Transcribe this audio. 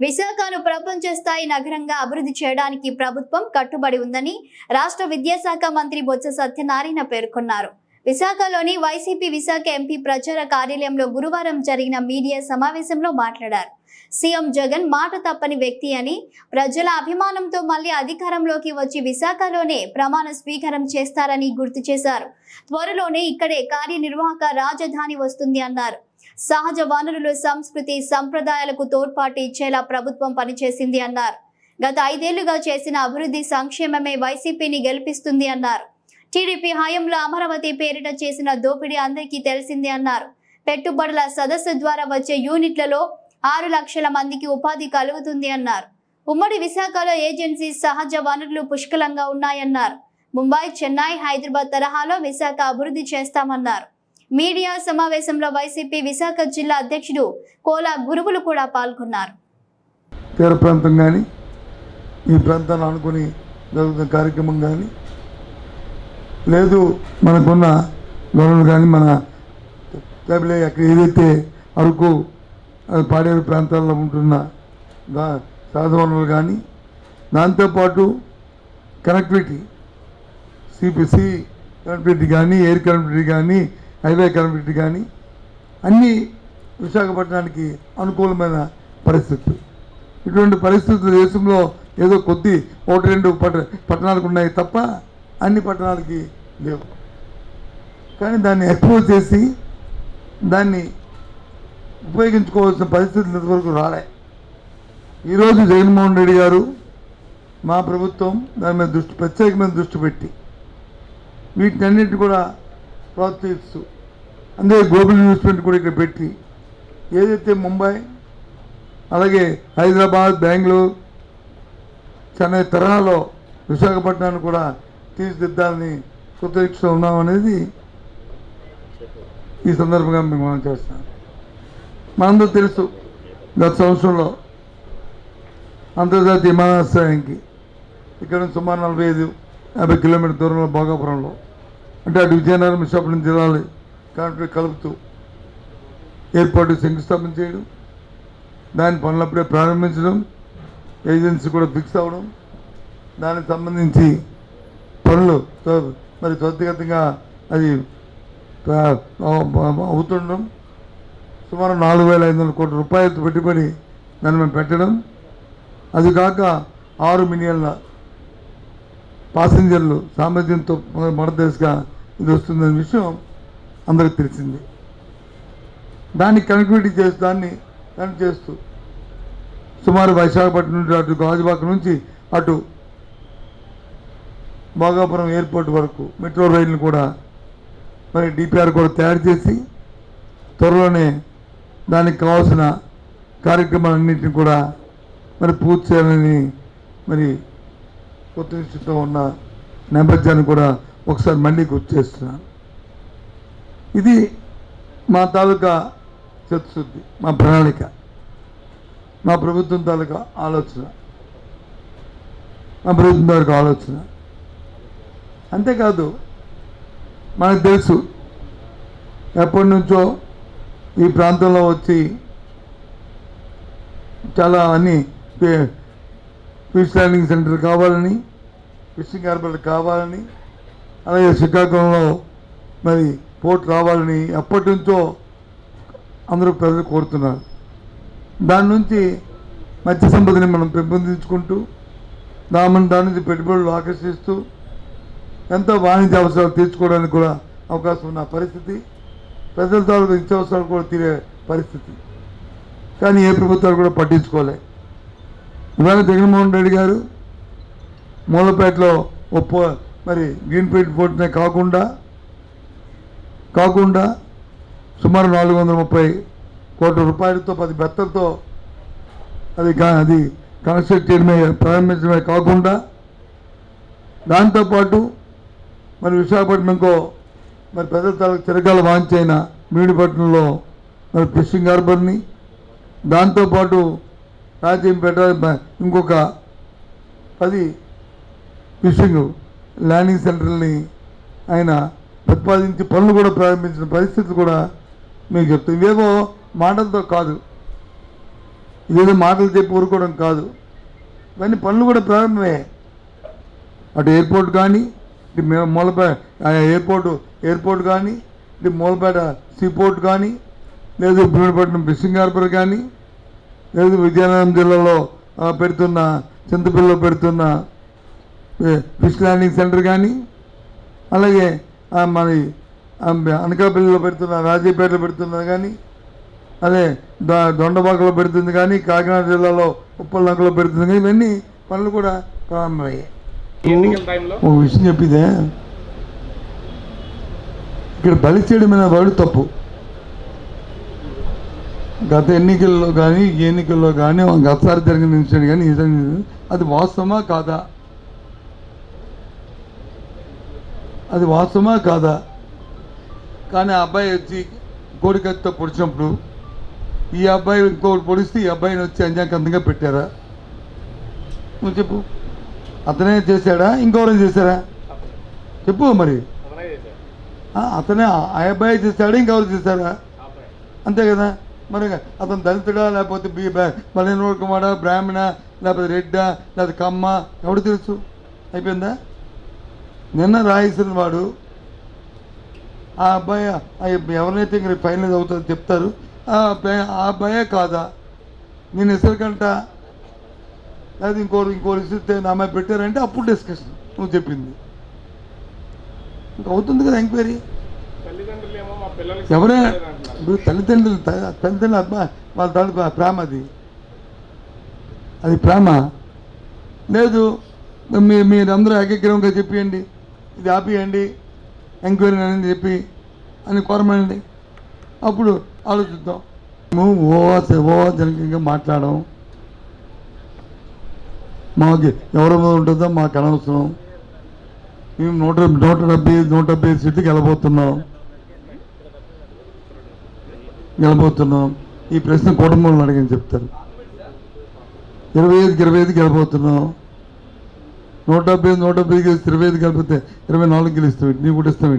విశాఖను ప్రపంచ స్థాయి నగరంగా అభివృద్ధి చేయడానికి ప్రభుత్వం కట్టుబడి ఉందని రాష్ట్ర విద్యాశాఖ మంత్రి బొత్స సత్యనారాయణ పేర్కొన్నారు. విశాఖలోని వైసీపీ విశాఖ ఎంపీ ప్రచార కార్యాలయంలో గురువారం జరిగిన మీడియా సమావేశంలో మాట్లాడారు. సీఎం జగన్ మాట తప్పని వ్యక్తి అని ప్రజల అభిమానంతో మళ్ళీ అధికారంలోకి వచ్చి విశాఖలోనే ప్రమాణ స్వీకారం చేస్తారని గుర్తు చేశారు. త్వరలోనే ఇక్కడే కార్యనిర్వాహక రాజధాని వస్తుంది అన్నారు. సహజ వనరులు సంస్కృతి సంప్రదాయాలకు తోడ్పాటు ఇచ్చేలా ప్రభుత్వం పనిచేసింది అన్నారు. గత ఐదేళ్ళుగా చేసిన అభివృద్ధి సంక్షేమమే వైసీపీని గెలిపిస్తుంది అన్నారు. టీడీపీ హయాంలో అమరావతి పేరిట చేసిన దోపిడీ అందరికీ తెలిసిందే అన్నారు. పెట్టుబడుల సదస్సు ద్వారా వచ్చే యూనిట్లలో ఆరు లక్షల మందికి ఉపాధి కలుగుతుంది అన్నారు. ఉమ్మడి విశాఖలో ఏజెన్సీ సహజ వనరులు పుష్కలంగా ఉన్నాయన్నారు. ముంబై చెన్నై హైదరాబాద్ తరహాలో విశాఖ అభివృద్ధి చేస్తామన్నారు. మీడియా సమావేశంలో వైసీపీ విశాఖ జిల్లా అధ్యక్షుడు కోలా గురువులు కూడా పాల్గొన్నారు. తీర ప్రాంతం కానీ ఈ ప్రాంతాన్ని అనుకుని జరుగుతున్న కార్యక్రమం కానీ లేదు మనకున్న గొడవలు కానీ మన తబిలే అక్కడ ఏదైతే అరకు పాడేరు ప్రాంతాల్లో ఉంటున్న దా సాధవనలు కానీ దాంతోపాటు కనెక్టివిటీ సిపిసి కనెక్టివిటీ కానీ ఎయిర్ కనెక్టివిటీ కానీ హైవే కనెక్టివిటీ కానీ అన్నీ విశాఖపట్నానికి అనుకూలమైన పరిస్థితులు. ఇటువంటి పరిస్థితులు దేశంలో ఏదో కొద్ది ఒకటి రెండు పట్ట పట్టణాలకు ఉన్నాయి తప్ప అన్ని పట్టణాలకి లేవు. కానీ దాన్ని ఎక్స్పోజ్ చేసి దాన్ని ఉపయోగించుకోవాల్సిన పరిస్థితులు ఇంతవరకు రాలే. ఈరోజు జగన్మోహన్ రెడ్డి గారు మా ప్రభుత్వం దాని మీద దృష్టి ప్రత్యేకమైన దృష్టి పెట్టి వీటినన్నిటి కూడా ప్రోత్సహిస్తూ అందుకే గ్లోబల్ ఇన్వెస్ట్మెంట్ కూడా ఇక్కడ పెట్టి ఏదైతే ముంబై అలాగే హైదరాబాద్ బెంగళూరు చెన్నై తరహాలో విశాఖపట్నాన్ని కూడా తీర్చిదిద్దాలని సుతీక్ష ఉన్నాం అనేది ఈ సందర్భంగా మేము మనం చేస్తాం. మనందరూ తెలుసు గత సంవత్సరంలో అంతర్జాతీయ విమానాశ్రయానికి ఇక్కడ నుంచి సుమారు నలభై ఐదు యాభై కిలోమీటర్ దూరంలో భోగాపురంలో అంటే అటు విజయనగరం విశాఖపట్నం జిల్లాలో కాంట్రీ కలుపుతూ ఏర్పాటు శంకుస్థాపన చేయడం దాని పనులప్పుడే ప్రారంభించడం ఏజెన్సీ కూడా ఫిక్స్ అవ్వడం దానికి సంబంధించి పనులు మరి త్వరితగతంగా అది అవుతుండడం సుమారు నాలుగు వేల ఐదు వందల కోట్ల రూపాయలతో పెట్టుబడి దాన్ని మేము పెట్టడం అది కాక ఆరు మిలియన్ల పాసింజర్లు సామర్థ్యంతో మడదేశగా ఇది వస్తుందనే విషయం అందరికి తెలిసింది. దాన్ని కనెక్టివిటీ చేస్తూ దాన్ని కనెక్ట్ చేస్తూ సుమారు విశాఖపట్నం నుంచి అటు గాజువాక నుంచి అటు భోగాపురం ఎయిర్పోర్ట్ వరకు మెట్రో రైళ్ళు కూడా మరి డిపిఆర్ కూడా తయారు చేసి త్వరలోనే దానికి కావాల్సిన కార్యక్రమాలన్నింటినీ కూడా మరి పూర్తి చేయాలని మరి కొత్త దృష్టితో ఉన్న నేపథ్యాన్ని కూడా ఒకసారి మళ్ళీ గుర్తు చేస్తున్నాను. ఇది మా తాలూకా చతుశుద్ధి మా ప్రణాళిక మా ప్రభుత్వం తాలూకా ఆలోచన మా ప్రభుత్వం తాలూకా ఆలోచన. అంతేకాదు మనకు తెలుసు ఎప్పటి నుంచో ఈ ప్రాంతంలో వచ్చి చాలా అన్ని ఫిష్ ల్యాండింగ్ సెంటర్ కావాలని ఫిషింగ్ హార్బర్ కావాలని అలాగే శ్రీకాకుళంలో మరి పోర్ట్ రావాలని ఎప్పటి నుంచో అందరూ ప్రజలు కోరుతున్నారు. దాని నుంచి మత్స్య సంపదని మనం పెంపొందించుకుంటూ దాని దాని నుంచి పెట్టుబడులు ఆకర్షిస్తూ ఎంతో వాణిజ్య అవసరాలు తీర్చుకోవడానికి కూడా అవకాశం ఉన్న పరిస్థితి ప్రజల తాలూకు నిత్యావసరాలు కూడా తీరే పరిస్థితి. కానీ ఏ ప్రభుత్వాలు కూడా పట్టించుకోలే. ఇవాళ జగన్మోహన్ రెడ్డి గారు మూలపేటలో ఒప్పో మరి గ్రీన్ ఫీల్డ్ పోర్ట్నే కాకుండా కాకుండా సుమారు నాలుగు వందల ముప్పై కోట్ల రూపాయలతో పది బెత్తలతో అది కా- అది కన్స్ట్రక్ట్ చేయడమే ప్రారంభించడమే కాకుండా దాంతోపాటు మరి విశాఖపట్నంకో మరి పెద్ద తల చిరకాల వాంచైన మీడిపట్నంలో మరి ఫిషింగ్ హార్బర్ని దాంతోపాటు రాజంపేట ఇంకొక పది ఫిషింగ్ ల్యాండింగ్ సెంటర్ని ఆయన ప్రతిపాదించి పనులు కూడా ప్రారంభించిన పరిస్థితి కూడా మీకు చెప్తాను ఇవేవో మాటలతో కాదు. ఇదేదో మాటలు చెప్పి ఊరుకోవడం కాదు. ఇవన్నీ పనులు కూడా ప్రారంభమే. అటు ఎయిర్పోర్ట్ కానీ ఇటు మూలపేట ఎయిర్పోర్టు ఎయిర్పోర్ట్ ఎయిర్పోర్ట్ కానీ ఇటు మూలపేట సీపోర్ట్ కానీ లేదు భీమపట్నం ఫిషింగ్ హార్బర్ కానీ లేదు విజయనగరం జిల్లాలో పెడుతున్న చింతపిల్లలో పెడుతున్న ఫిష్ ల్యాండింగ్ సెంటర్ కానీ అలాగే మరి అనకాపల్లిలో పెడుతున్న రాజీపేటలో పెడుతున్నది కానీ అదే దొండబాకలో పెడుతుంది కానీ కాకినాడ జిల్లాలో ఉప్పలనకలో పెడుతుంది కానీ ఇవన్నీ పనులు కూడా ప్రారంభమయ్యాయి. ఒక విషయం చెప్పిదే. ఇక్కడ బలి చేయడం వాడు తప్పు. గత ఎన్నికల్లో కానీ ఎన్నికల్లో కానీ గతసారి జరిగిన ఇన్సిడెంట్ కానీ అది వాస్తవమా కాదా? అది వాస్తవమా కాదా? కానీ ఆ అబ్బాయి వచ్చి కోడికత్తితో పొడిచినప్పుడు ఈ అబ్బాయి ఇంకోటి పొడిస్తే ఈ అబ్బాయిని వచ్చి అంజాకంతంగా పెట్టారా? నువ్వు చెప్పు. అతనే చేశాడా? ఇంకోవరం చేశారా? చెప్పు మరి. అతనే ఆ, అబ్బాయి చేశాడా? ఇంకెవరు చేశారా? అంతే కదా. మరి అతను దళితుడా లేకపోతే బి బలైన కుమారా బ్రాహ్మణ లేకపోతే రెడ్డా లేకపోతే కమ్మ? ఎవడు తెలుసు? అయిపోయిందా? నిన్న రాయేసిన వాడు ఆ అబ్బాయి ఎవరినైతే ఇంక ఫైనల్ అవుతుందో చెప్తారు ఆ అబ్బాయి ఆ అబ్బాయే కాదా? నేను ఇసరికంట లేదా ఇంకోరు ఇంకోరు ఇస్తే నా అమ్మాయి పెట్టారంటే అప్పుడు డిస్కషన్ నువ్వు చెప్పింది. ఇంకా అవుతుంది కదా ఎంక్వైరీ? ఎవరైనా. ఇప్పుడు తల్లిదండ్రులు తల్లిదండ్రులు అబ్బా వాళ్ళ తాలూకు ఆ ప్రేమ అది. అది ప్రేమ. లేదు మీ మీరందరూ ఏకగ్రహంగా చెప్పియండి. ఇది ఆపియండి ఎంక్వైరీ అనేది చెప్పి అని కోరమనండి అప్పుడు ఆలోచిద్దాం. మేము ఓవా ఓవా జనకంగా మాట్లాడడం మాకు ఎవరి మీద ఉంటుందో మాకు అనవసరం. మేము నూట నూట డెబ్బై నూట డెబ్బై ఐదు సీట్లకి వెళ్ళబోతున్నాం. గెలబోతున్నాం ఈ ప్రశ్న కుటుంబంలో అడిగని చెప్తారు. ఇరవై ఐదుకి ఇరవై ఐదుకి గెలబోతున్నాం నూట డెబ్బై నూట డెబ్బై ఐదు ఇరవై ఐదు కలిపితే ఇరవై నాలుగు గెలుస్తావు నీ కూడా ఇస్తాం